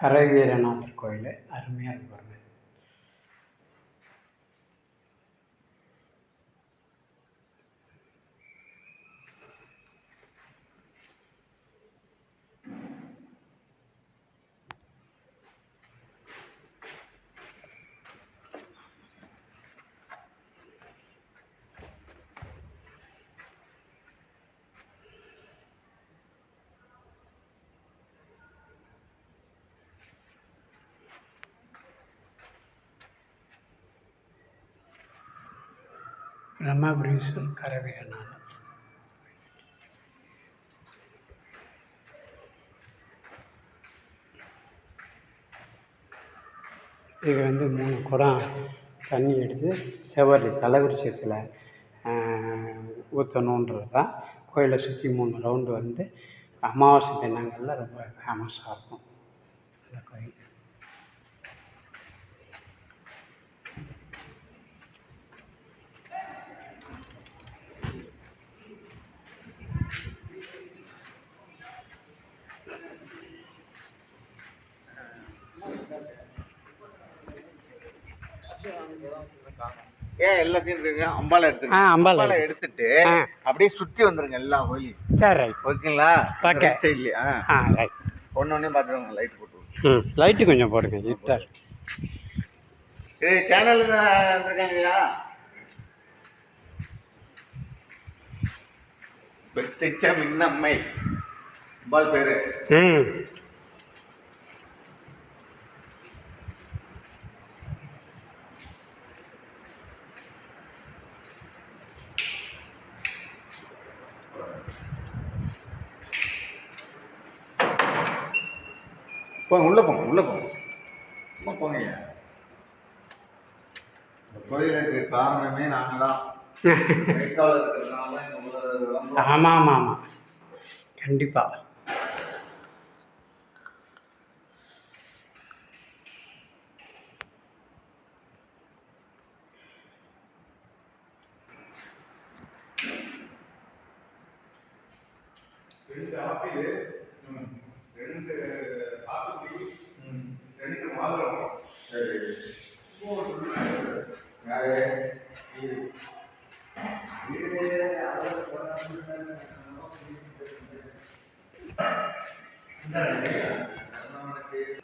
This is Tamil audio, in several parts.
கரைவீரநாதர் கோயில் அருமையாக இருக்கும் பிரம்மபுரீஸ்வர் கரவீரநாதன் இது வந்து மூணு குடம் தண்ணி எடுத்து செவரு தலைவரிசத்தில் ஊற்றணுன்றது தான். கோயிலை சுற்றி மூணு ரவுண்டு வந்து அமாவாசை தினங்களில் ரொம்ப ஃபேமஸாக இருக்கும் இந்த கோயில் ஏன் எல்லாத்தையும் இருக்குங்க அம்பாலை ஆ, அம்பாளை. அம்பாலை எடுத்துட்டு. அப்படியே சுத்தி வந்துருங்க எல்லா கோயிலையும். சரி ரைட் ஓகேங்களா? ஓகே. இல்லையா ஆ. ரைட் ஒன்று ஒன்றே பார்த்துருவாங்க லைட் போட்டு ம் லைட்டு கொஞ்சம் போடுங்க இருட்டா இருக்கு. இது சேனல் இருக்காங்கய்யா பெற்றிச்ச மின்னம்மை. அம்பாள் பேரு. ம். போங்க உள்ள போங்க உள்ள போங்க. உள்ள போங்க. இந்த கோயிலுக்கு காரணமே நாங்கள் தான் ஆமாம் ஆமாம் ஆமாம் கண்டிப்பாக Dari negara.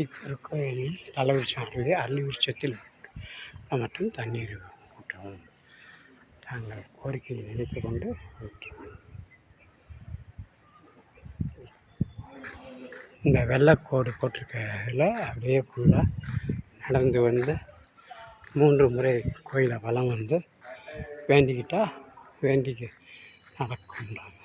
விரிச்சு வந்து தலை இத்திருக்கோயிலில் தலைவிரிச்சானது விருட்சத்தில் மட்டும் தண்ணீர் ஊற்றவும். நாங்கள் கோரிக்கையை நினைத்து கொண்டு ஊற்றுவோம். இந்த வெள்ளைக்கோடு போட்டிருக்கிறதுல அப்படியே ஃபுல்லாக நடந்து வந்து மூன்று முறை கோயிலை வளம் வந்து வேண்டிக்கிட்டால் வேண்டிக்க நடக்கும்ன்றாங்க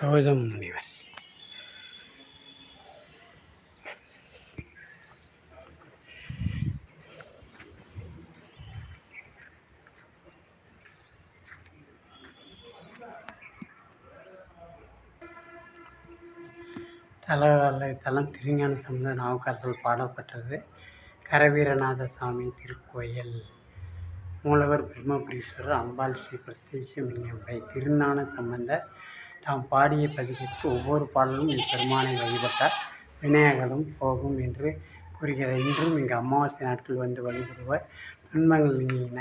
கௌதம் முனிவர். தலவலை தலம் திருஞான சம்பந்த நாவுக்கரசல் பாடப்பட்டது கரவீரநாத சுவாமி திருக்கோயில். மூலவர் பிரம்மபுரீஸ்வரர் அம்பாள் ஸ்ரீ பிரத்யேசமிங்கம்பை திருஞான சம்பந்த தாம் பாடிய பதிவிற்கு ஒவ்வொரு பாடலும் இப்பெருமானை வழிபட்டார். விநாயகரும் போகும் என்று கூறுகிற இன்றும் இங்கு அமாவாசை நாட்கள் வந்து வழிபடுவர். துன்பங்கள் நீங்கின.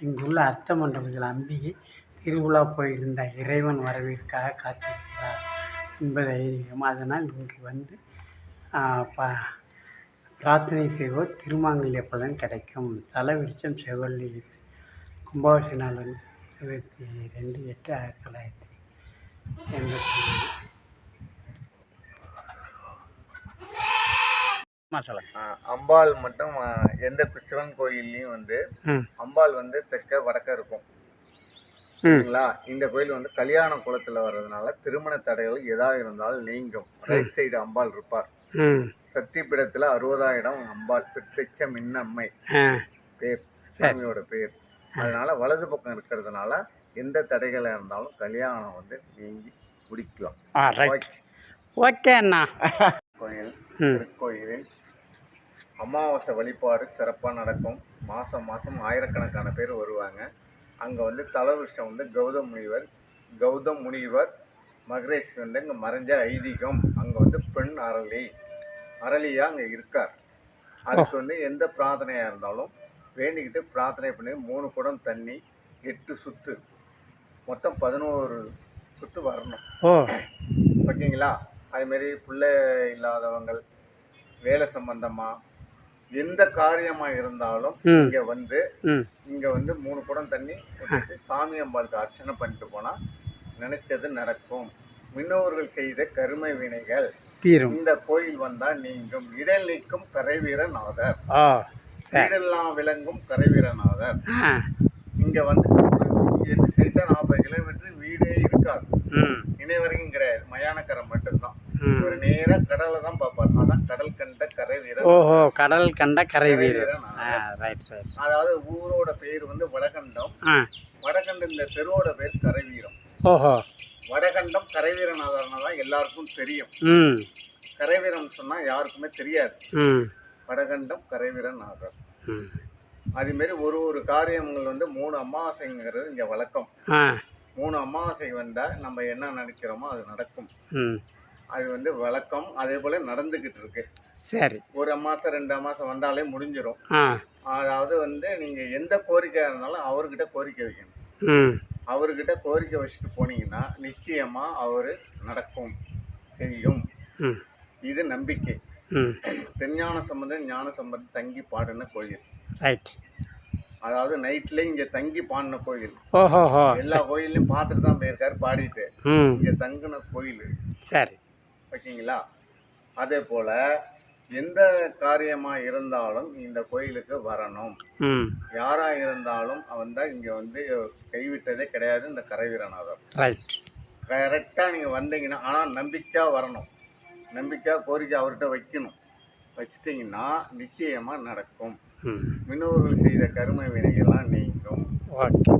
இங்குள்ள அர்த்த மண்டபத்தில் அம்பிகை திருவிழா போயிருந்த இறைவன் வரவிற்காக காத்திருக்கிறார் என்பது ஐதீகம். அதனால் இங்கு வந்து பா பிரார்த்தனை செய்வோர் திருமாங்கல்ய பலன் கிடைக்கும். தல விருட்சம் செவ்வல்லி கும்பாபிஷேக நாள் வந்து இருபத்தி ரெண்டு எட்டு ஆயிரத்தி தொள்ளாயிரத்தி அம்பாள் மட்டும் எந்த சிவன் கோயில்லையும் வந்து அம்பாள் வந்து தெற்க வடக்க இருக்கும். சரிங்களா? இந்த கோயில் வந்து கல்யாண குளத்துல வர்றதுனால திருமண தடைகள் எதா இருந்தாலும் நீங்கும். ரைட் சைடு அம்பாள் இருப்பார். ம். சத்தியபீடத்துல அறுபதாயிரம் அம்பாள். பிரத்யட்ச மின்னம்மை. பேர். சாமியோட பேர். அதனால வலது பக்கம் இருக்கிறதுனால எந்த தடைகளா இருந்தாலும் கல்யாணம் வந்து நீங்கி முடிக்கலாம். ஆ ரைட் ஓகே அண்ணா. கோயில் திருக்கோயிலில் அமாவாசை வழிபாடு சிறப்பாக நடக்கும். மாதம் மாதம் ஆயிரக்கணக்கான பேர் வருவாங்க. அங்கே வந்து தலவிருஷம் வந்து கௌதம் முனிவர் கௌதம் முனிவர் மகரேஷ் வந்து இங்கே மறைஞ்ச ஐதீகம். அங்கே வந்து பெண் அரளி அரளியாக அங்கே இருக்கார். அதுக்கு வந்து எந்த பிரார்த்தனையாக இருந்தாலும் வேண்டிக்கிட்டு பிரார்த்தனை பண்ணி மூணு குடம் தண்ணி எட்டு சுத்து. மொத்தம் பதினோரு சுத்து வரணும். ஓகேங்களா? அதுமாரி பிள்ளை இல்லாதவங்கள் வேலை சம்பந்தமா எந்த காரியமா இருந்தாலும் இங்க வந்து இங்க வந்து மூணு குடம் தண்ணி சாமி அம்பாளுக்கு அர்ச்சனை பண்ணிட்டு போனா நினைச்சது நடக்கும். முன்னோர்கள் செய்த கருமை வினைகள் இந்த கோயில் வந்தா நீங்கும். இடல் கரைவீரநாதர் ஓ சரி வீடெல்லாம் விளங்கும் கரைவீரநாதர் இங்க வந்து எட்டு சைட்டா நாற்பது கிலோமீட்டர் வீடே இருக்காது. ம். இணை வரைக்கும் கிடையாது. மயானக்கரை மட்டும்தான். ஒரு நேரா கடலை தான் பார்ப்பார். அதான் கடல் கண்ட கரை வீரன் ஓஹோ கடல் கண்ட கரை வீரர் அதாவது ஊரோட பேர் வந்து வடகண்டம். வடகண்டம் இந்த தெருவோட பேர் கரைவீரம். ஓஹோ. வடகண்டம் கரைவீரநாதர்னா தான் எல்லாருக்கும் தெரியும். ம். கரைவீரம் சொன்னா யாருக்குமே தெரியாது. ம் வடகண்டம் கரைவீரநாதர் ம். அதேமாரி ஒரு ஒரு காரியங்கள் வந்து மூணு அமாவாசைங்கிறது இங்க வழக்கம். மூணு அமாவாசை வந்தா நம்ம என்ன நினைக்கிறோமோ அது நடக்கும். அது வந்து வழக்கம். அதே போல நடந்துகிட்டு இருக்கு. சரி. ஒரு அமாசை ரெண்டு அமாசை வந்தாலே முடிஞ்சிடும் அதாவது வந்து நீங்கள் எந்த கோரிக்கையாக இருந்தாலும் அவர்கிட்ட கோரிக்கை வைக்கணும். அவர்கிட்ட கோரிக்கை வச்சுட்டு போனீங்கன்னா நிச்சயமாக அவர் நடக்கும். செய்யும். இது நம்பிக்கை. ம். தெஞ்ஞான சம்பந்தம் ஞான சம்பந்தம் தங்கி பாடின கோயில். ரைட் அதாவது நைட்ல இங்க தங்கி பாடின கோயில். ஓஹோஹோ. எல்லா கோயிலையும் பார்த்துட்டு தான் போயிருக்காரு பாடிட்டு. இங்க தங்கின கோயில். சரி. ஓகேங்களா? அதே போல எந்த காரியமா இருந்தாலும் இந்த கோயிலுக்கு வரணும். யாரா இருந்தாலும் அவன் தான் இங்க வந்து கைவிட்டதே கிடையாது இந்த கரைவீரநாதர் ரைட் கரெக்டாக நீங்கள் வந்தீங்கன்னா ஆனால் நம்பிக்கையாக வரணும். நம்பிக்கையாக கோரிக்கை அவர்கிட்ட வைக்கணும். வச்சிட்டிங்கன்னா நிச்சயமாக நடக்கும். முன்னோர்கள் செய்த கரும வினைகள்லாம் நீங்கும். ஓகே